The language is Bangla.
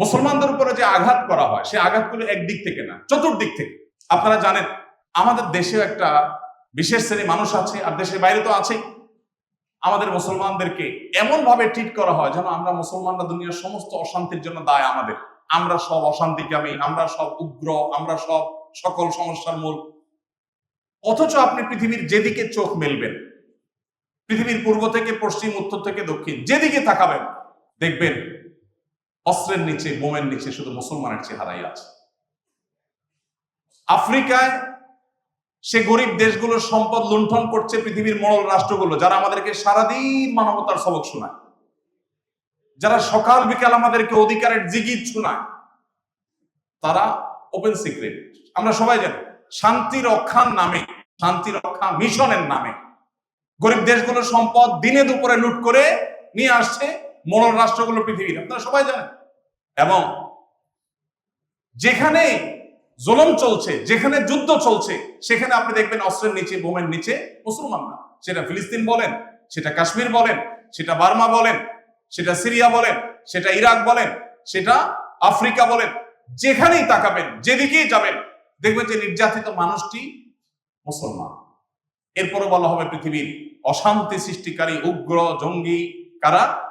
মুসলমানদের উপরে যে আঘাত করা হয় সে আঘাতগুলো একদিক থেকে না, চতুর্দিক থেকে। আপনারা জানেন, আমাদের দেশেও একটা বিশেষ শ্রেণি মানুষ আছে, আর দেশের বাইরে তো আছেই। আমাদের মুসলমানদেরকে এমন ভাবে ট্রিট করা হয় যেন আমরা মুসলমানরা দুনিয়ার সমস্ত অশান্তির জন্য দায় আমাদের। আমরা সব অশান্তিকামী আমরা সব উগ্র, আমরা সব সকল সমস্যার মূল। অথচ আপনি পৃথিবীর যেদিকে চোখ মেলবেন, পৃথিবীর পূর্ব থেকে পশ্চিম, উত্তর থেকে দক্ষিণ, যেদিকে তাকাবেন, দেখবেন অস্ত্রের নিচে, বোমের নিচে শুধু মুসলমানের চেহারাই আছে। আফ্রিকায় সে গরিব দেশগুলোর সম্পদ লুণ্ঠন করছে পৃথিবীর মরল রাষ্ট্রগুলো, যারা আমাদেরকে সারাদিন মানবতার সবক শোনায়। যারা সকাল, বিকাল আমাদেরকে অধিকারের জিগির শোনায়, তারা ওপেন সিক্রেট আমরা সবাই জানি, শান্তি রক্ষার নামে, শান্তি রক্ষা মিশনের নামে গরিব দেশগুলোর সম্পদ দিনে দুপুরে লুট করে নিয়ে আসছে মরল রাষ্ট্রগুলো পৃথিবীর, আপনারা সবাই জানেন। এবং যেখানে জুলুম চলছে, যেখানে যুদ্ধ চলছে, সেখানে আপনি দেখবেন অস্ত্রের নিচে, বোমের নিচে মুসলমানরা। সেটা ফিলিস্তিন বলেন, সেটা কাশ্মীর বলেন, সেটা বার্মা বলেন, সেটা সিরিয়া বলেন, সেটা ইরাক বলেন, সেটা আফ্রিকা বলেন, যেখানেই তাকাবেন, যেদিকেই যাবেন, দেখবেন যে নির্যাতিত মানুষটি মুসলমান। এরপরও বলা হবে পৃথিবীর অশান্তি সৃষ্টিকারী উগ্র জঙ্গি কারা?